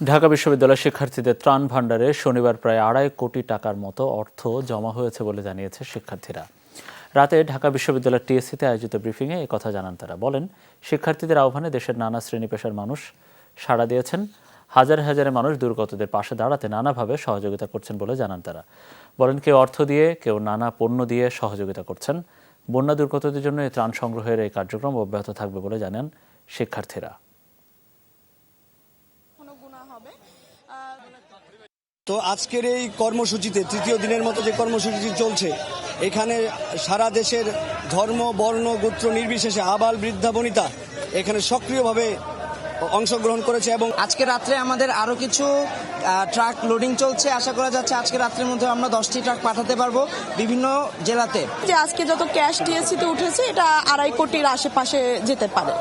ঢাকা বিশ্ববিদ্যালয়ের শিক্ষার্থীদের ত্রাণ ভাণ্ডারে শনিবার প্রায় আড়াই কোটি টাকার মতো অর্থ জমা হয়েছে বলে জানিয়েছে শিক্ষার্থীরা। রাতে ঢাকা বিশ্ববিদ্যালয়ের টিএসসিতে আয়োজিত ব্রিফিংয়ে এই কথা জানান তারা। বলেন, শিক্ষার্থীদের আহ্বানে দেশের নানা শ্রেণি পেশার মানুষ সাড়া দিয়েছেন। হাজার হাজারে মানুষ দুর্গতদের পাশে দাঁড়াতে নানাভাবে সহযোগিতা করছেন বলে জানান তারা। বলেন, কেউ অর্থ দিয়ে, কেউ নানা পণ্য দিয়ে সহযোগিতা করছেন। বন্যা দুর্গতদের জন্য এই ত্রাণ সংগ্রহের এই কার্যক্রম অব্যাহত থাকবে বলে জানান শিক্ষার্থীরা। তো আজকের এই কর্মসূচিতে তৃতীয় দিনের মতো যে কর্মসূচি চলছে এখানে সারা দেশের ধর্ম বর্ণ গোত্র নির্বিশেষে আবাল বৃদ্ধা বনিতা এখানে সক্রিয়ভাবে অংশগ্রহণ করেছে এবং আজকে রাত্রে আমাদের আরও কিছু ট্রাক লোডিং চলছে। আশা করা যাচ্ছে আজকে রাত্রের মধ্যে আমরা দশটি ট্রাক পাঠাতে পারব বিভিন্ন জেলাতে। যে আজকে যত ক্যাশ টিএসসিতে উঠেছে এটা আড়াই কোটির আশেপাশে যেতে পারে।